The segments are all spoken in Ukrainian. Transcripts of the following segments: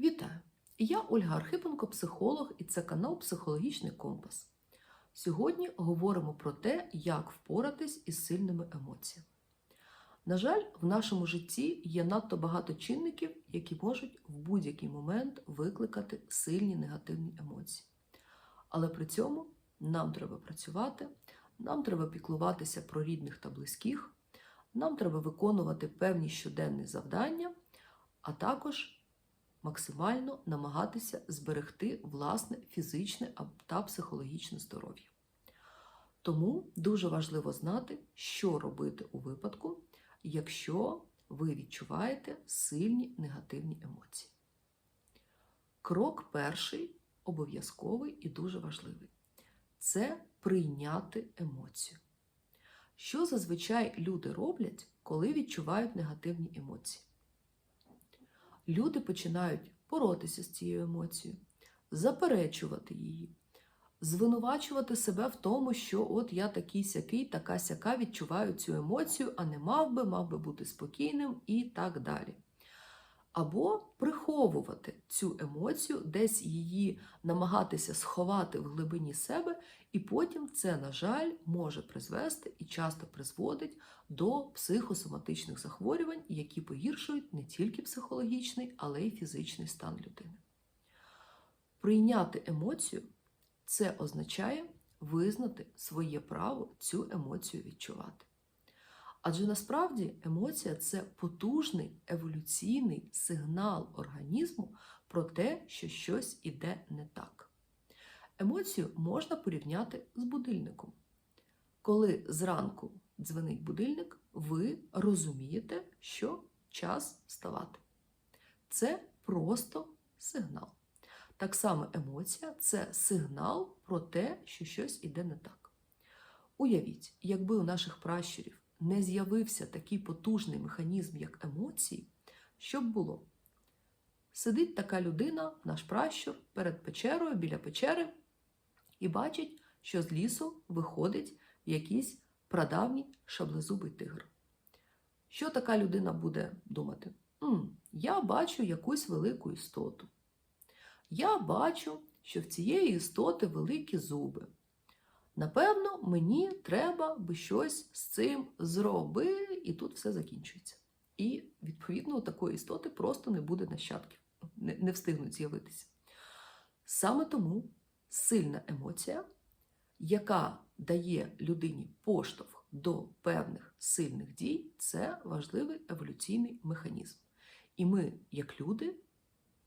Вітаю! Я Ольга Архипенко, психолог, і це канал Психологічний компас. Сьогодні говоримо про те, як впоратись із сильними емоціями. На жаль, в нашому житті є надто багато чинників, які можуть в будь-який момент викликати сильні негативні емоції. Але при цьому нам треба працювати, нам треба піклуватися про рідних та близьких, нам треба виконувати певні щоденні завдання, а також максимально намагатися зберегти власне фізичне та психологічне здоров'я. Тому дуже важливо знати, що робити у випадку, якщо ви відчуваєте сильні негативні емоції. Крок перший обов'язковий і дуже важливий це прийняти емоцію. Що зазвичай люди роблять, коли відчувають негативні емоції? Люди починають боротися з цією емоцією, заперечувати її, звинувачувати себе в тому, що от я такий сякий, така сяка відчуваю цю емоцію, а не мав би, мав би бути спокійним і так далі. Або приховувати цю емоцію, десь її намагатися сховати в глибині себе, і потім це, на жаль, може призвести і часто призводить до психосоматичних захворювань, які погіршують не тільки психологічний, але й фізичний стан людини. Прийняти емоцію це означає визнати своє право цю емоцію відчувати. Адже насправді емоція це потужний еволюційний сигнал організму про те, що щось іде не так. Емоцію можна порівняти з будильником. Коли зранку дзвонить будильник, ви розумієте, що час вставати. Це просто сигнал. Так само емоція це сигнал про те, що щось іде не так. Уявіть, якби у наших пращурів не з'явився такий потужний механізм, як емоції, що б було? Сидить така людина, наш пращур, перед печерою, біля печери, і бачить, що з лісу виходить якийсь прадавній шаблезубий тигр. Що така людина буде думати? М, я бачу якусь велику істоту. Я бачу, що в цієї істоти великі зуби. Напевно, мені треба би щось з цим зробити, і тут все закінчується. І, відповідно, у такої істоти просто не буде нащадків, не, не встигнуть з'явитися. Саме тому сильна емоція, яка дає людині поштовх до певних сильних дій, це важливий еволюційний механізм. І ми, як люди,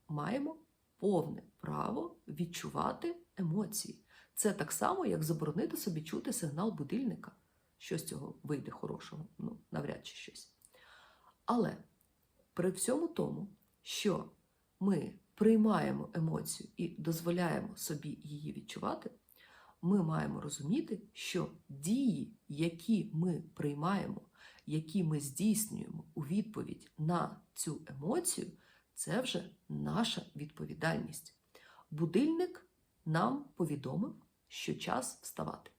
маємо повне право відчувати емоції. Це так само, як заборонити собі чути сигнал будильника. Що з цього вийде хорошого? Ну, навряд чи щось. Але при всьому тому, що ми приймаємо емоцію і дозволяємо собі її відчувати, ми маємо розуміти, що дії, які ми приймаємо, які ми здійснюємо у відповідь на цю емоцію, це вже наша відповідальність. Будильник нам повідомив, що час вставати.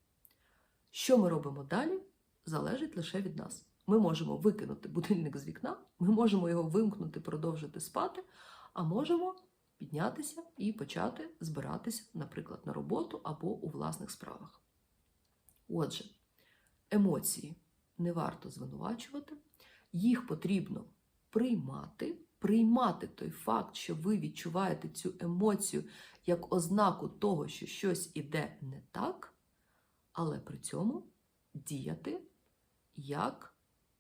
Що ми робимо далі, залежить лише від нас. Ми можемо викинути будильник з вікна, ми можемо його вимкнути, продовжити спати, а можемо піднятися і почати збиратися, наприклад, на роботу або у власних справах. Отже, емоції не варто звинувачувати, їх потрібно приймати, приймати той факт, що ви відчуваєте цю емоцію як ознаку того, що щось іде не так, але при цьому діяти як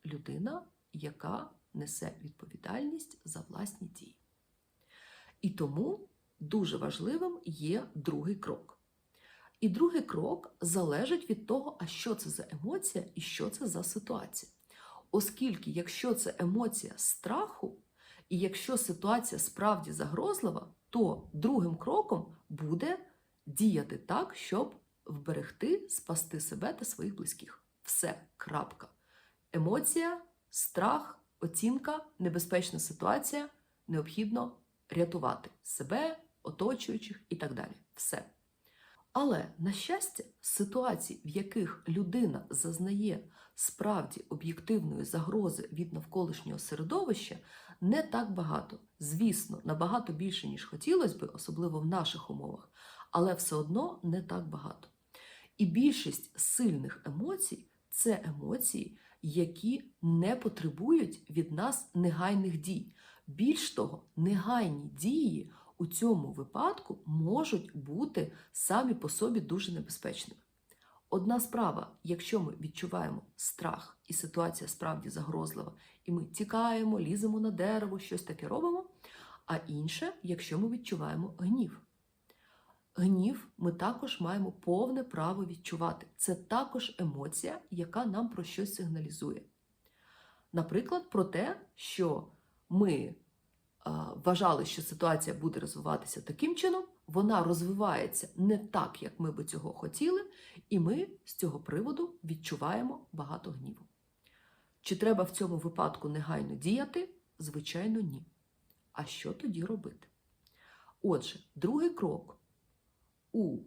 людина, яка несе відповідальність за власні дії. І тому дуже важливим є другий крок. І другий крок залежить від того, а що це за емоція і що це за ситуація. Оскільки, якщо це емоція страху, і якщо ситуація справді загрозлива, то другим кроком буде діяти так, щоб вберегти, спасти себе та своїх близьких. Все, крапка. Емоція, страх, оцінка, небезпечна ситуація необхідно рятувати себе, оточуючих і так далі. Все. Але, на щастя, ситуацій, в яких людина зазнає справді об'єктивної загрози від навколишнього середовища, не так багато. Звісно, набагато більше, ніж хотілося би, особливо в наших умовах, але все одно не так багато. І більшість сильних емоцій це емоції, які не потребують від нас негайних дій. Більш того, негайні дії у цьому випадку можуть бути самі по собі дуже небезпечними. Одна справа, якщо ми відчуваємо страх, і ситуація справді загрозлива, і ми тікаємо, ліземо на дерево, щось таке робимо. А інше, якщо ми відчуваємо гнів. Гнів ми також маємо повне право відчувати. Це також емоція, яка нам про щось сигналізує. Наприклад, про те, що ми вважали, що ситуація буде розвиватися таким чином, вона розвивається не так, як ми би цього хотіли, і ми з цього приводу відчуваємо багато гніву. Чи треба в цьому випадку негайно діяти? Звичайно, ні. А що тоді робити? Отже, другий крок у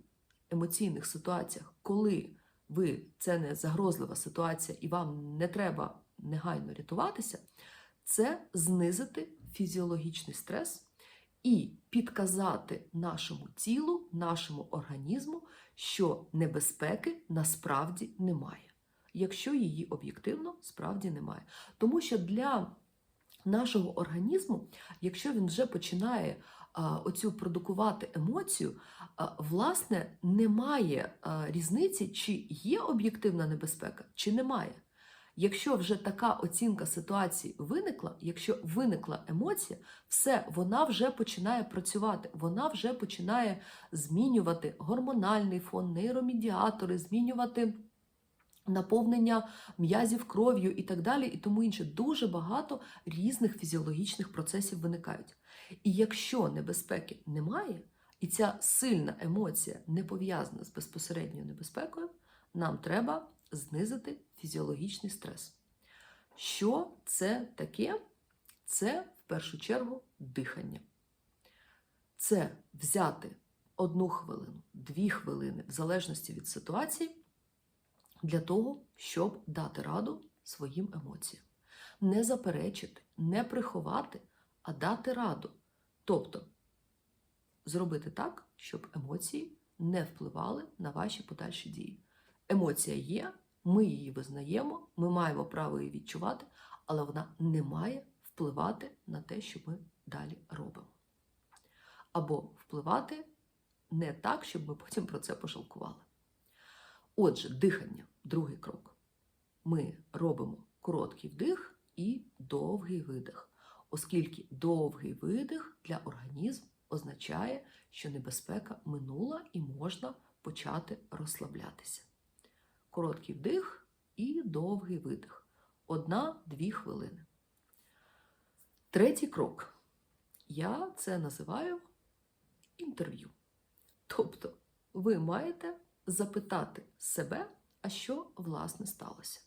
емоційних ситуаціях, коли ви це не загрозлива ситуація і вам не треба негайно рятуватися, це знизити фізіологічний стрес і підказати нашому тілу, нашому організму, що небезпеки насправді немає, якщо її об'єктивно справді немає. Тому що для нашого організму, якщо він вже починає оцю продукувати емоцію, власне, немає різниці, чи є об'єктивна небезпека, чи немає. Якщо вже така оцінка ситуації виникла, якщо виникла емоція, все, вона вже починає працювати, вона вже починає змінювати гормональний фон, нейромедіатори, змінювати наповнення м'язів кров'ю і так далі, і тому інше. Дуже багато різних фізіологічних процесів виникають. І якщо небезпеки немає, і ця сильна емоція не пов'язана з безпосередньою небезпекою, нам треба знизити фізіологічний стрес. Що це таке? Це в першу чергу дихання. Це взяти одну хвилину, дві хвилини, в залежності від ситуації, для того, щоб дати раду своїм емоціям. Не заперечити, не приховати, а дати раду. Тобто зробити так, щоб емоції не впливали на ваші подальші дії. Емоція є, ми її визнаємо, ми маємо право її відчувати, але вона не має впливати на те, що ми далі робимо. Або впливати не так, щоб ми потім про це пожалкували. Отже, дихання другий крок. Ми робимо короткий вдих і довгий видих, оскільки довгий видих для організму означає, що небезпека минула і можна почати розслаблятися. Короткий вдих і довгий видих. Одна-дві хвилини. Третій крок. Я це називаю інтерв'ю. Тобто, ви маєте запитати себе, а що власне сталося.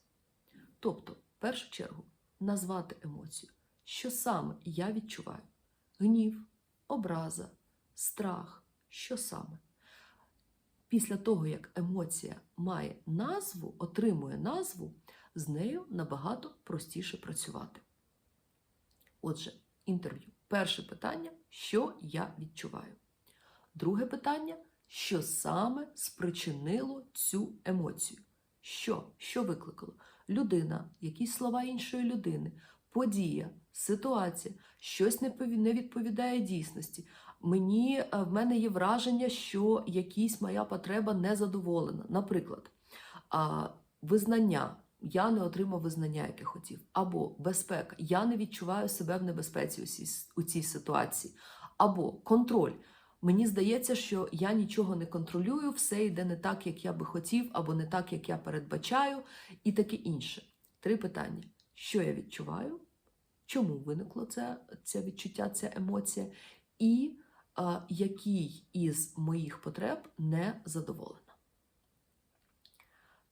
Тобто, в першу чергу, назвати емоцію, що саме я відчуваю: гнів, образа, страх, що саме. Після того, як емоція має назву, отримує назву, з нею набагато простіше працювати. Отже, інтерв'ю. Перше питання, що я відчуваю. Друге питання, що саме спричинило цю емоцію. Що? Що викликало? Людина, якісь слова іншої людини, подія, ситуація, щось не відповідає дійсності. Мені е, в мене є враження, що якась моя потреба не задоволена. Наприклад, визнання. Я не отримав визнання, яке хотів. Або безпека. Я не відчуваю себе в небезпеці у цій, ситуації. Або контроль. Мені здається, що я нічого не контролюю, все йде не так, як я би хотів, або не так, як я передбачаю, і таке інше. Три питання: що я відчуваю? Чому виникло це, це відчуття, ця емоція? І який із моїх потреб не задоволена?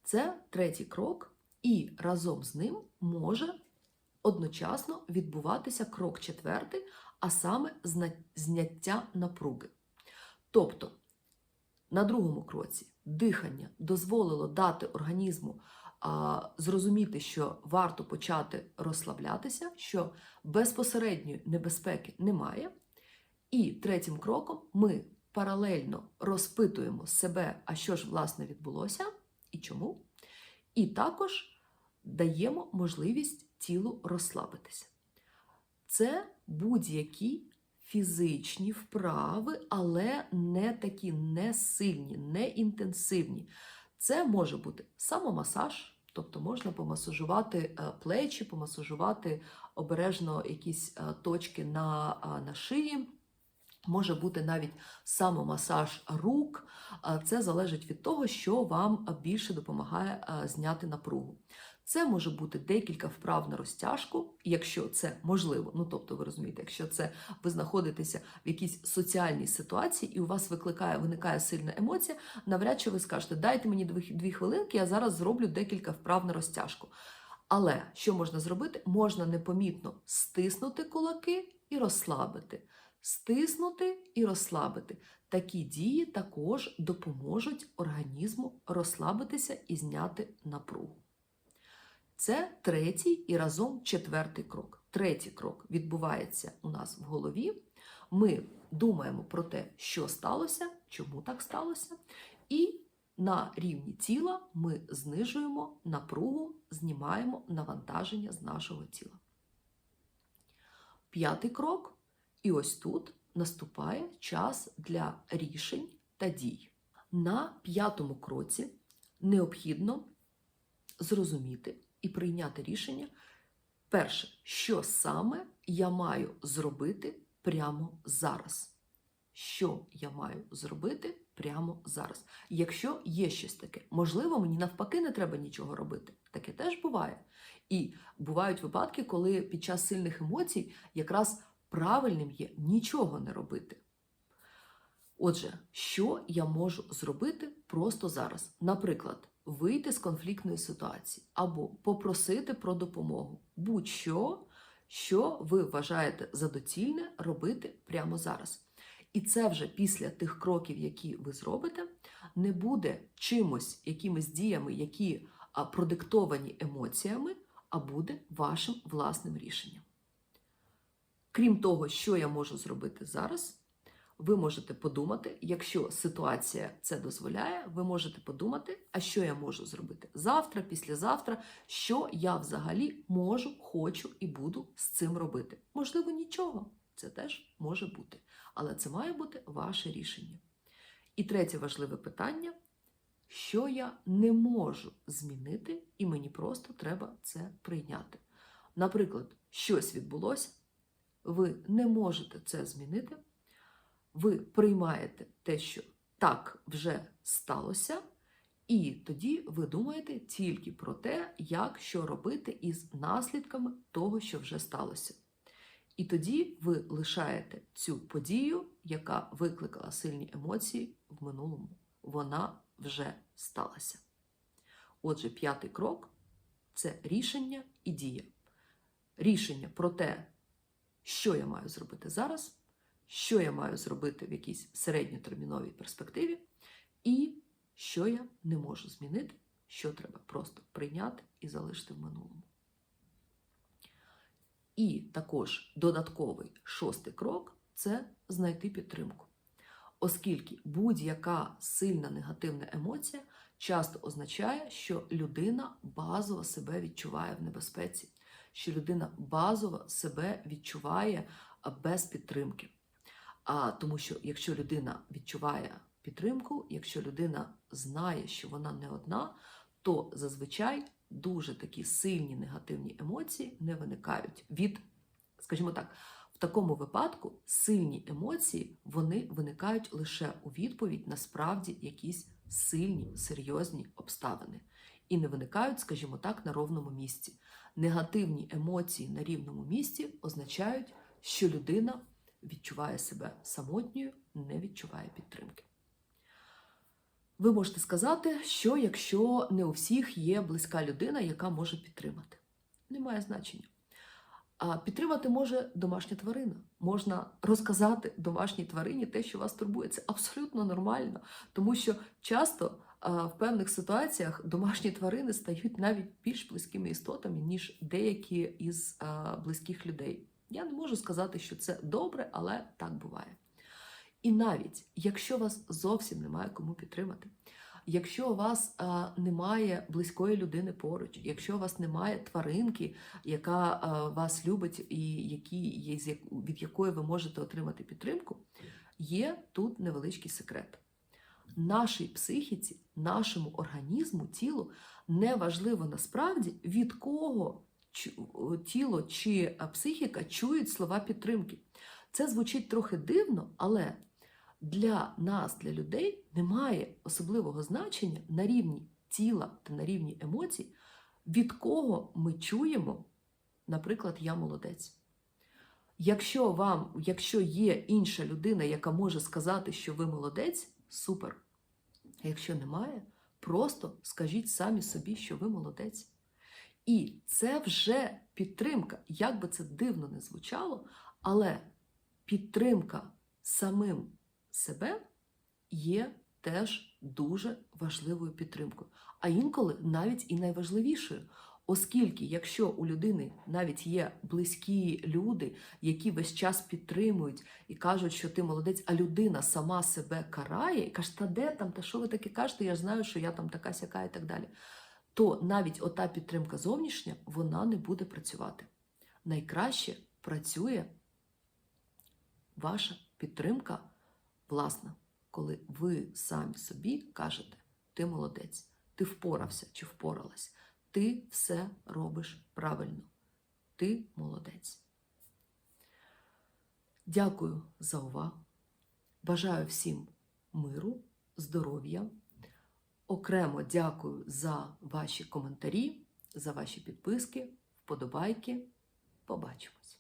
Це третій крок, і разом з ним може одночасно відбуватися крок четвертий, а саме зняття напруги. Тобто На другому кроці дихання дозволило дати організму а, зрозуміти, що варто почати розслаблятися, що безпосередньої небезпеки немає. І третім кроком ми паралельно розпитуємо себе, а що ж власне відбулося і чому. І також даємо можливість тілу розслабитися. Це будь-які фізичні вправи, але не такі не сильні, не інтенсивні. Це може бути самомасаж, тобто можна помасажувати е, плечі, помасажувати обережно якісь е, точки на, е, на шиї. Може бути навіть самомасаж рук. Це залежить від того, що вам більше допомагає зняти напругу. Це може бути декілька вправ на розтяжку, якщо це можливо. Ну тобто, ви розумієте, якщо це ви знаходитеся в якійсь соціальній ситуації і у вас викликає виникає сильна емоція, навряд чи ви скажете, дайте мені дві, хвилинки, я зараз зроблю декілька вправ на розтяжку. Але що можна зробити? Можна непомітно стиснути кулаки і розслабити. Стиснути і розслабити. Такі дії також допоможуть організму розслабитися і зняти напругу. Це третій і разом четвертий крок. Третій крок відбувається у нас в голові. Ми думаємо про те, що сталося, чому так сталося, і на рівні тіла ми знижуємо напругу, знімаємо навантаження з нашого тіла. П'ятий крок. І ось тут наступає час для рішень та дій. На п'ятому кроці необхідно зрозуміти і прийняти рішення. Перше, що саме я маю зробити прямо зараз. Що я маю зробити прямо зараз? Якщо є щось таке, можливо, мені навпаки не треба нічого робити. Таке теж буває. І бувають випадки, коли під час сильних емоцій якраз правильним є нічого не робити. Отже, що я можу зробити просто зараз? Наприклад, вийти з конфліктної ситуації або попросити про допомогу. Будь-що, що ви вважаєте за доцільне робити прямо зараз. І це вже після тих кроків, які ви зробите, не буде чимось, якимись діями, які продиктовані емоціями, а буде вашим власним рішенням. Крім того, що я можу зробити зараз, ви можете подумати, якщо ситуація це дозволяє, ви можете подумати, а що я можу зробити завтра, післязавтра, що я взагалі можу, хочу і буду з цим робити. Можливо, нічого. Це теж може бути. Але це має бути ваше рішення. І третє важливе питання: що я не можу змінити, і мені просто треба це прийняти. Наприклад, щось відбулося ви не можете це змінити, ви приймаєте те, що так вже сталося, і тоді ви думаєте тільки про те, як що робити із наслідками того, що вже сталося. І тоді ви лишаєте цю подію, яка викликала сильні емоції в минулому. Вона вже сталася. Отже, п'ятий крок це рішення і дія. Рішення про те, що я маю зробити зараз, що я маю зробити в якійсь середньотерміновій перспективі, і що я не можу змінити, що треба просто прийняти і залишити в минулому. І також додатковий шостий крок це знайти підтримку. Оскільки будь-яка сильна негативна емоція часто означає, що людина базово себе відчуває в небезпеці що людина базово себе відчуває без підтримки. А тому що якщо людина відчуває підтримку, якщо людина знає, що вона не одна, то зазвичай дуже такі сильні негативні емоції не виникають від, скажімо так, в такому випадку сильні емоції вони виникають лише у відповідь на справді якісь сильні, серйозні обставини. І не виникають, скажімо так, на ровному місці негативні емоції на рівному місці означають, що людина відчуває себе самотньою, не відчуває підтримки. Ви можете сказати, що якщо не у всіх є близька людина, яка може підтримати. Немає значення. А підтримати може домашня тварина. Можна розказати домашній тварині те, що вас турбує. Це абсолютно нормально, тому що часто в певних ситуаціях домашні тварини стають навіть більш близькими істотами, ніж деякі із близьких людей. Я не можу сказати, що це добре, але так буває. І навіть якщо вас зовсім немає кому підтримати, якщо у вас а, немає близької людини поруч, якщо у вас немає тваринки, яка а, вас любить і які, від якої ви можете отримати підтримку, є тут невеличкий секрет. Нашій психіці, нашому організму, тілу не важливо насправді від кого тіло чи психіка чують слова підтримки. Це звучить трохи дивно, але для нас, для людей, немає особливого значення на рівні тіла та на рівні емоцій, від кого ми чуємо, наприклад, я молодець. Якщо вам, якщо є інша людина, яка може сказати, що ви молодець, супер. А якщо немає, просто скажіть самі собі, що ви молодець. І це вже підтримка, як би це дивно не звучало, але підтримка самим себе є теж дуже важливою підтримкою, а інколи навіть і найважливішою. Оскільки, якщо у людини навіть є близькі люди, які весь час підтримують і кажуть, що ти молодець, а людина сама себе карає і каже, та де там, та що ви таке кажете, я знаю, що я там така сяка і так далі, то навіть ота підтримка зовнішня, вона не буде працювати. Найкраще працює ваша підтримка власна, коли ви самі собі кажете, ти молодець, ти впорався чи впоралась, ти все робиш правильно, ти молодець. Дякую за увагу. Бажаю всім миру, здоров'я. Окремо дякую за ваші коментарі, за ваші підписки, вподобайки. Побачимось!